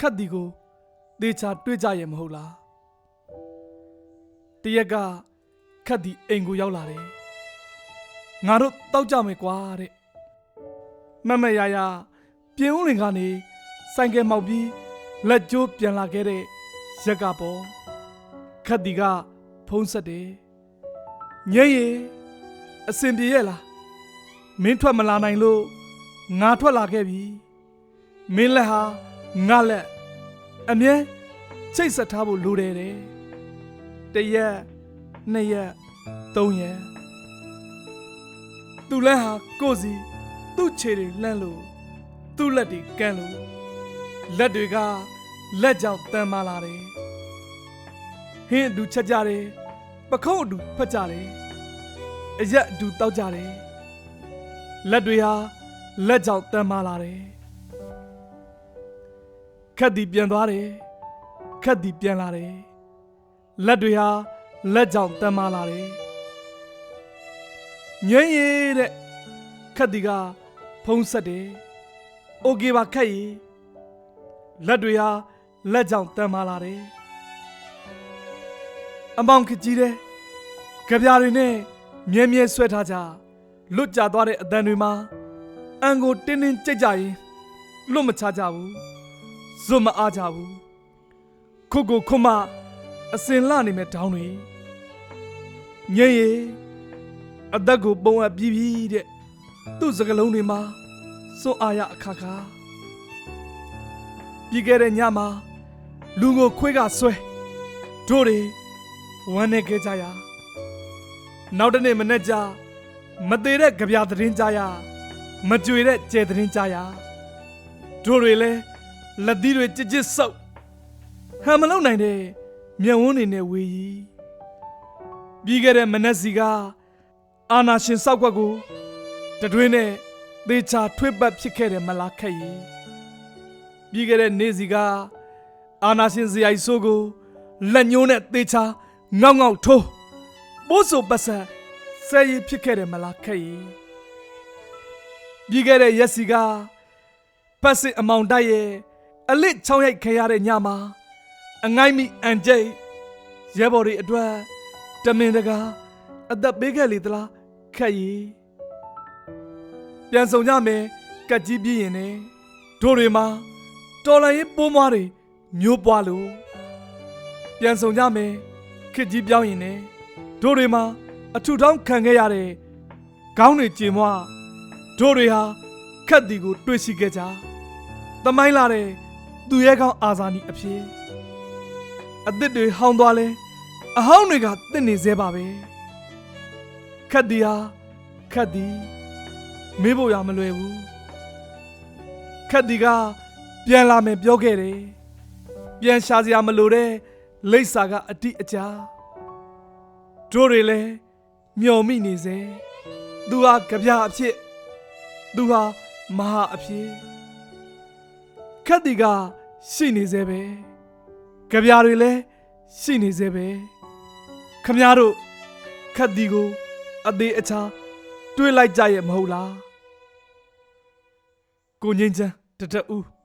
ခတ်ဒီကိုသေချာတွေ့ကြရဲ့မဟုတ်လားတရက်ကခတ်ဒီအိမ်ကိုရောက်လာတယ်ငါတို့တောက်ကြမယ်ကွာတဲ့မမရရပြင်းဦးလင်ကနေဆိုင်ကယ်မှောက်ပြီးလက်ကျိုးပြန်လာခဲ့တဲ့ရက်ကပေါ်ခတ်ဒီကဖုံးဆက်တယ်ညင်ရီအစင်ပြေရဲ့လားမင်းထွက်မလာနိုင်လို့ငါထွက်လာခဲ့ပြီမင်းလက်ဟာ ငါလက်အမြဲချိတ်ဆက်ထားဖို့လိုတယ်တဲ့တရက်နှစ်ရက်သုံးရက်သူလက်ဟာကိုယ်စီသူ့ခြေတွေလှမ်းလို့သူ့လက်တွေကန်းလို့လက်တွေကလက်ကြောင့်တန်မာလာတယ်ဟင်းအတူချက်ကြတယ်ပခုံးအတူဖက်ကြတယ်အရက်အတူတောက်ကြတယ်လက်တွေဟာလက်ကြောင့်တန်မာလာတယ် ခက်တီပြန်သွားတယ်ခက်တီပြန်လာတယ်လက်တွေဟာလက်ကြောင့်တန်မာလာတယ်ငိမ့်ရတဲ့ခက်တီကဖုံးဆက်တယ်โอเคပါခက်ရီလက်တွေဟာလက်ကြောင့်တန်မာလာတယ်အမောင်ခကြီးတဲ့ကြပြားတွေနဲ့မြဲမြဲဆွဲထားကြလွတ်ကြသွားတဲ့အတန်တွေမှာအန်ကိုတင်းတင်းကြိတ်ကြရင်လွတ်မချကြဘူး ဇွတ်မအားကြဘူးခုတ်ကိုခုမအစင်လနေမဲ့တောင်းတွေငိမ့်ရီအသက်ကိုပုံအပ်ပြီးပြီတဲ့သူ့စကလုံးတွေမှာစွန့်အားရအခါခါပြီးခဲ့တဲ့ညမှာလူကိုခွေးကဆွဲတို့တွေဝမ်းနေခဲ့ကြရနောက်တစ်နေ့မနေ့ကျမသေးတဲ့ကြပြသတင်းကြရမကြွေတဲ့ကြဲသတင်းကြရတို့တွေလဲ လက်သီးတွေကြစ်ကြစ်ဆုပ်ဟမ်မလုံနိုင်တဲ့မျက်ဝန်းတွေနဲ့ဝေးကြီးပြီးခဲ့တဲ့မနေ့စီကအာနာရှင်စောက်ကွက်ကိုတတွင်းနဲ့သေချာထွေးပတ်ဖြစ်ခဲ့တယ်မလားခက်ရီပြီးခဲ့တဲ့နေ့စီကအာနာရှင်ဇယိုင်ဆိုးကိုလက်ညှိုးနဲ့သေချာငေါက်ငေါက်ထိုးပိုးဆိုပတ်ဆက်ဆဲရီဖြစ်ခဲ့တယ်မလားခက်ရီပြီးခဲ့တဲ့ရက်စီကပတ်စစ်အမောင်တိုက်ရဲ့ အလစ်ချောင်းရိုက်ခဲရတဲ့ညမှာအငိုင်းမိအန်ကျိတ်ရဲဘော်တွေအတွက်တမင်တကာအသက်ပေးခဲ့လေသလားခက်ရီပြန်ဆောင်ကြမယ်ကတ်ကြီးပြင်းရင်ねတို့တွေမှာတော်လိုင်းရင်ပိုးမွားတွေမျိုးပွားလို့ပြန်ဆောင်ကြမယ်ခစ်ကြီးပြောင်းရင်ねတို့တွေမှာအထူထောင်းခံခဲ့ရတဲ့ခေါင်းတွေကျင်မွားတို့တွေဟာခက်တီကိုတွေ့ရှိခဲ့ကြတမိုင်းလာတဲ့ သူရဲကောင်းအာဇာနည်အဖြစ်အသစ်တွေဟောင်းသွားလဲအဟောင်းတွေကတင့်နေသေးပါပဲခက်တီဟာခက်တီမေးဖို့ရမလွယ်ဘူးခက်တီကပြန်လာမယ်ပြောခဲ့တယ်ပြန်ရှာစရာမလိုတဲ့လိပ်စာကအတိအကျတို့တွေလည်းမျော်မိနေစေသူဟာကြပြအဖြစ်သူဟာမဟာအဖြစ် ခက်တီကရှိနေစေပဲကြပြတွေလည်းရှိနေစေပဲခမည်းတော်ခက်တီကိုအသေးအချာတွေးလိုက်ကြရဲ့မဟုတ်လားကိုငင်းချမ်းတတဦး